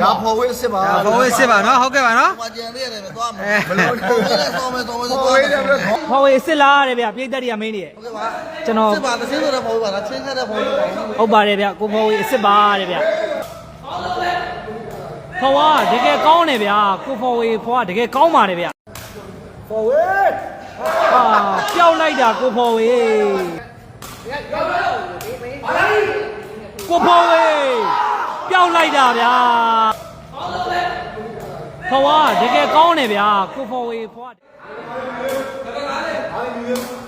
ဒါဖော်ဝေးစစ်ပါဒါဘဝစစ်ပါနော်ဟုတ်ကဲ့ပါနော်ဟိုကျန်သေးတယ်မသွားမအဲဘယ်လိုလဲဆောမယ်ဆောမယ်ဆောမယ်ဖော်ဝေးတယ်ဟုတ်ဟောဝေးစစ်လားတဲ့ဗျပြိတ္တတွေကမင်းနေရဲ့ကဲ့ပါကျွန်တော်စစ်ပါတစ်စင်းဆိုတော့ဖော်ဝေးပါလားချင်းခတ်တဲ့ဖော်ဝေးပါဟုတ်ပါတယ်ဗျကိုဖော်ဝေးစစ်ပါတဲ့ဗျဖော်ဝါတကယ်ကောင်းတယ်ဗျကိုဖော်ဝေးဖော်ဝါတကယ်ကောင်းပါတယ်ဗျဖော်ဝေးဟာပျောက်လိုက်တာကိုဖော်ဝေးကိုဖော်ဝေး ပျောက်လိုက်တာဗျာဖော်ဝါတကယ်ကောင်းတယ်ဗျာကိုဖော်ဝေးဖော်ဝါကြား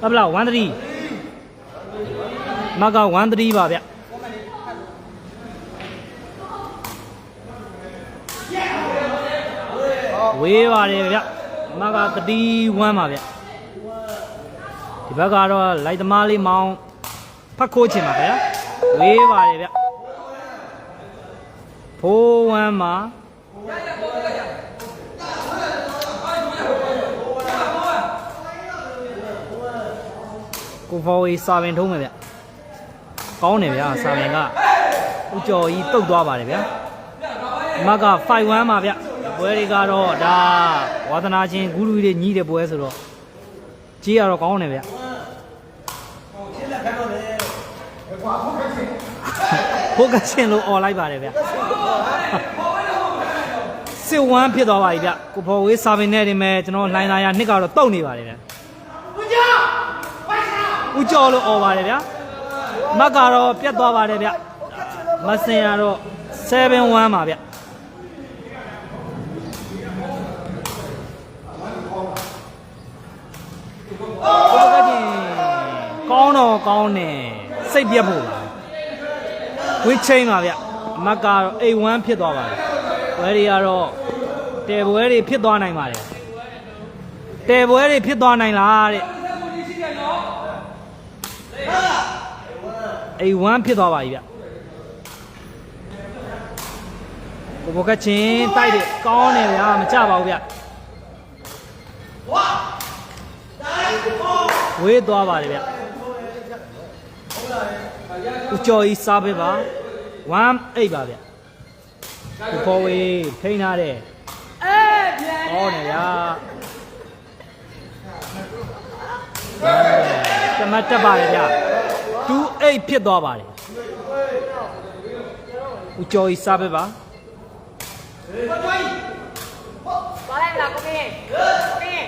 ကပ်လာ1 3မက1 3ပါဗျဝေးပါတယ်ဗျမက3 1ပါဗျဒီဘက်ကတော့လိုက်သမားလေးမောင်းဖတ်ခိုးချင်ပါဗျာဝေးပါတယ်ဗျဖိုး1မှာ ကိုဖော်ဝေးစာပင်ထုံးမယ်ဗျကောင်းတယ်ဗျာစာပင်ကဥကျော်ကြီးတုတ်သွားပါတယ်ဗျာမက5-1ပါဗျပွဲတွေကတော့ဒါဝါသနာချင်းဂူလူတွေညီးတဲ့ပွဲဆိုတော့ကြီးရတော့ကောင်းတယ်ဗျဖိုကတ်ရှင်လို့អော်လိုက်ပါတယ်ဗျစစ်ဝမ်းဖြစ်သွားပါပြီဗျကိုဖော်ဝေးစာပင်နဲ့တင်မဲ့ကျွန်တော်လိုင်းလာရနှစ်ကတော့တုတ်နေပါတယ်ဗျ ဦးကျော်လို့អော်ပါတယ်ဗျမက်ကတော့ပြတ်သွားပါတယ်ဗျမစင်ကတော့7-1ပါဗျဘုရားကြီးကောင်းတော့ကောင်းတယ်စိတ်ပြတ်ဖို့ပါဝစ်ချင်းပါဗျအမတ်ကတော့81ဖြစ်သွားပါတယ်ဘွဲတွေကတော့တယ်ဘွဲတွေဖြစ်သွားနိုင်ပါတယ်တယ်ဘွဲတွေဖြစ်သွားနိုင်လားတဲ့ 81ဖြစ်သွားပါပြီဗျကိုဘကချင်းတိုက်တယ်ကောင်းတယ်ဗျာမကြပါဘူးဗျဝေးသွားပါတယ်ဗျဦးကျော်ကြီးစားပေးပါ18ပါဗျကိုဖော်ဝေးထိန်းထားတယ်အဲပြန်ဟောနေဗျာ တမတ်တက်ပါတယ်ဗျ28ဖြစ်သွားပါတယ်ဦးကျော်ကြီးစားပေးပါသွားလိုက်မလားကိုကင်းကိုကင်း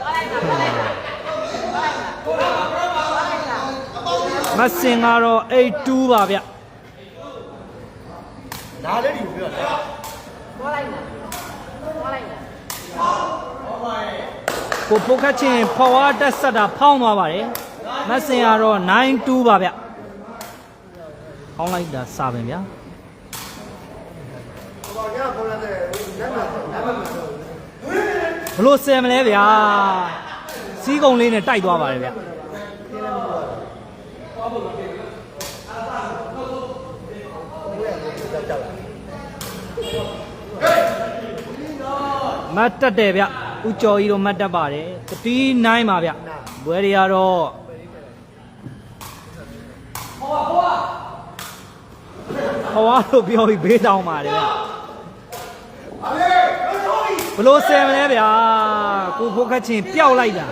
သွားလိုက်မလားသွားလိုက်မလားသွားလိုက်မလားမတ်စင်ကတော့82ပါဗျဒါလေးဒီပြောတယ်သွားလိုက်မလားသွားလိုက်မလားကိုပုတ်ခတ်ချင်းဖော်ဝါတက်ဆက်တာဖောင်းသွားပါတယ် မတ်စင်ကတော့92ပါဗျဖောင်းလိုက်တာစာပင်ဗျာဘာကြပေါ်လာတဲ့လက်မလက်မမဆိုဘလို့ဆယ်မလဲဗျာစီးကုံလေးနဲ့တိုက်သွားပါတယ်ဗျကြောက်ကြောက်မတ်တက်တယ်ဗျဦးကျော်ကြီးတော့မတ်တက်ပါတယ်တတိ9ပါဗျဘွဲတွေကတော့ ဟောလို့ပြောပြီးဘေးတောင်းပါတယ်ဗျဘလို့ဆယ်မလဲဗျာကိုဖိုးခတ်ချင်းပျောက်လိုက်တာ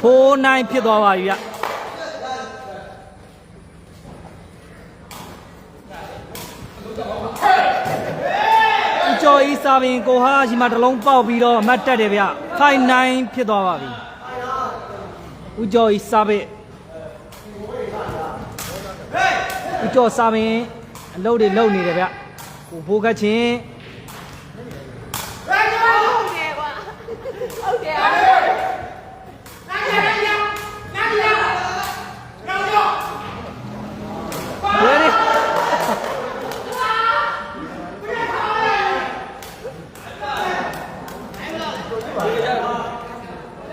ဖိုးနိုင်ဖြစ်သွားပါပြီဗျဦးကျော်ဤစာပင်ကိုဟာရှိမှတစ်လုံးပေါက်ပြီးတော့အမှတ်တက်တယ်ဗျဖိုင်9ဖြစ်သွားပါပြီဦးကျော်ဤစာပင်ဦး ကျော်စာပင်အလုပ်တွေလုပ်နေတယ်ဗျကိုဘိုးကချင်းဟုတ်တယ်ကွာဟုတ်တယ်ဝယ်ရီ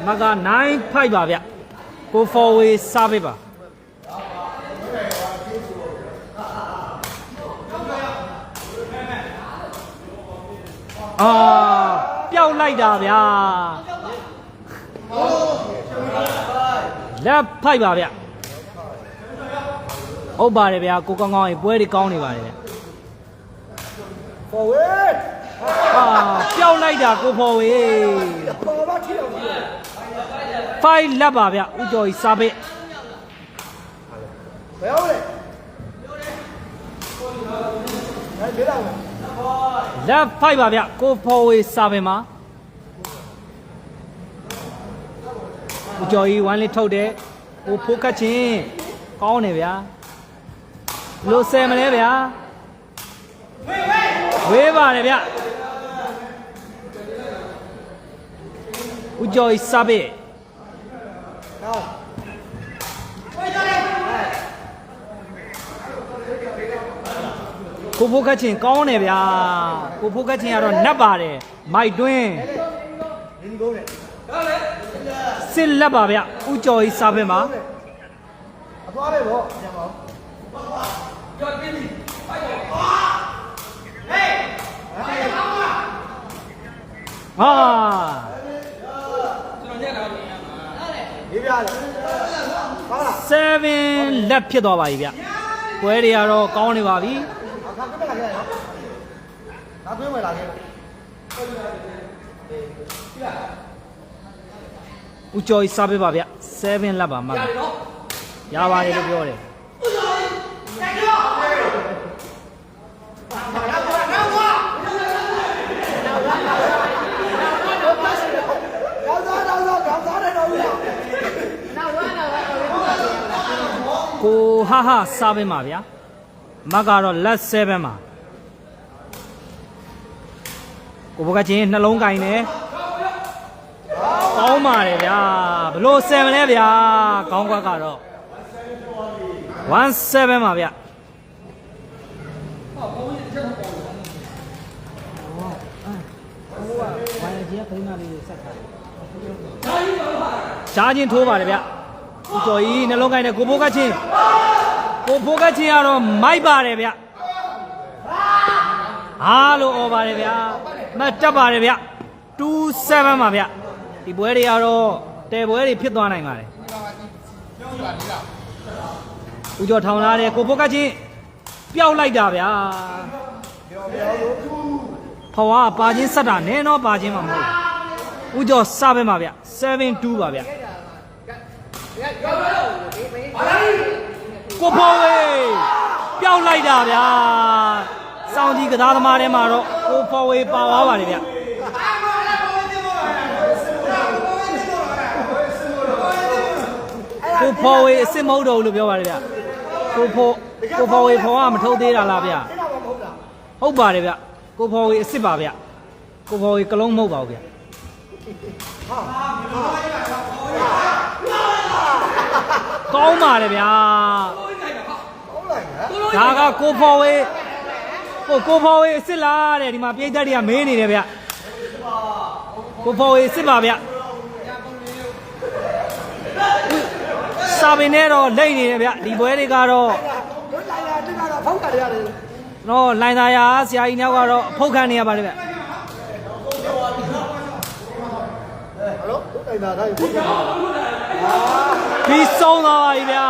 မက9ဖိုက်ပါဗျကို forward စားပေးပါ အာပျောက်လိုက်တာဗျာလက်ဖိုက်ပါဗျဟုတ်ပါတယ်ဗျာကိုကောင်းကောင်းကြီးပွဲတွေကောင်းနေပါတယ်ဗျ forward အာပျောက်လိုက်တာကိုဖော်ဝေးပေါ်ပါထီအောင်ဖိုက်လက်ပါဗျဦးကျော်ကြီးစားပေးဘယ်ဟုတ်လဲအဲ့ဒီတော့လက် ဖိုက်ပါဗျကိုဖော်ဝေးစားပေးမှာဦးကျော်ကြီးဝမ်းလေးထုတ်တယ်ကိုဖိုးခတ်ချင်းကောင်းနေဗျာလို့ဆယ်မလဲဗျာဝေးပါတယ်ဗျဦးကျော်ကြီးစားပေးဟောကို ဖိုးခတ်ချင်းကောင်းတယ်ဗျာကိုဖိုးခတ်ချင်းကတော့နတ်ပါတယ်မိုက်တွင်းဒီကုန်းနဲ့စစ်လက်ပါဗျဦးကျော်ကြီးစားဖက်မှာအသွားပဲဗောပြန်ပါဟာဒီပြလေဟုတ်လား7လက်ဖြစ်သွားပါပြီဗျပွဲတွေကတော့ကောင်းနေပါပြီ အခါကမလာခဲ့နော်ဒါသွင်းမလာခဲ့ဦးကျော်ကြီးစားဖက်ပါဗျ7လက်ပါမှာရပါတယ်လို့ပြောတယ်ကောင်းစားတော့ကောင်းစားတယ်တော့ဗျာနောက်တော့နောက်တော့ကိုဟာဟာစားဖက်မှာဗျာ မကတော့လက်7မှာကိုဘကချင်းနှလုံးကင်တယ်ကောင်းပါတယ်ဗျာဘလို့7လဲဗျာကောင်းကွက်ကတော့17ပါဗျာဝိုင်ကြီးကခိမလေးကိုဆက်ထားတယ်။ရှားချင်းထိုးပါတယ်ဗျ။ဦးကျော်ကြီးနှလုံးကိုင်းတဲ့ကိုဘိုးကချင်း ကိုဘိုးကချင်းကတော့မိုက်ပါတယ်ဗျ။အားလို့អော်ပါတယ်ဗျာ။မတ်တက်ပါတယ်ဗျ။27ပါဗျ။ဒီပွဲတွေကတော့တဲပွဲတွေဖြစ်သွားနိုင်ပါတယ်။ဦးကျော်ထောင်လာတယ်ကိုဘိုးကချင်းပျောက်လိုက်တာဗျာ။ဖွာပါချင်းဆက်တာနည်းတော့ပါချင်းမှမဟုတ်ဘူးဦးကျော်စပဲမှာဗျ72ပါဗျ ကိုဖိုးဝေးပျောက်လိုက်တာဗျာစောင်းကြီးကစားသမားထဲမှာတော့ကိုဖိုးဝေးပါသွားပါတယ်ဗျကိုဖိုးဝေးအစ်စ်မဟုတ်တော့ဘူးလို့ပြောပါတယ်ဗျကိုဖိုးကိုဖိုးဝေးဖွာကမထုတ်သေးတာလားဗျအဲ့ဒါမှမဟုတ်လားဟုတ်ပါတယ်ဗျကိုဖော်ဝေအစ်စ်ပါဗျကိုဖော်ဝေကလုံးမဟုတ်ပါဘူးဗျ ကောင်းပါတယ်ဗျာဟုတ်လိုက်ဟမ်ဒါကကိုဖော်ဝေဟိုကိုဖော်ဝေအစ်စ်လားတဲ့ဒီမှာပြိတ္တတွေကမေးနေတယ်ဗျကိုဖော်ဝေအစ်စ်ပါဗျစာပင်နဲ့တော့လိမ့်နေတယ်ဗျဒီပွဲတွေကတော့တို့လိုက်လာတက်တာဖောက်တာရတယ်တော့လိုင်သာယာဆရာကြီးညောက်ကတော့အဖုတ်ခံနေရပါတယ်ဗျဟယ်လိုတို့တိုင်တာတိုင်းဖောက်တာ ပြီးဆုံးသွားပါပြီဗျာ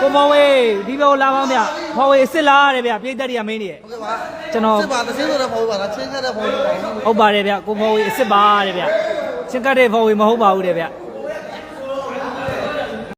ကိုမောင်ဝေးဒီဘက်ကိုလာပါဦးဗျဖော်ဝေးအစ်စ်လားတဲ့ဗျပြိတ္တတွေကမင်းနေတယ်ဟုတ်ကဲ့ပါကျွန်တော်စစ်ပါတစ်စင်းဆိုတဲ့ဖောက်ပါလားချင်းခတ်တဲ့ဖောက်ပါလားဟုတ်ပါတယ်ဗျကိုဖော်ဝေးအစ်စ်ပါတဲ့ဗျချင်းကတ်တဲ့ဖော်ဝေးမဟုတ်ပါဘူးတဲ့ဗျ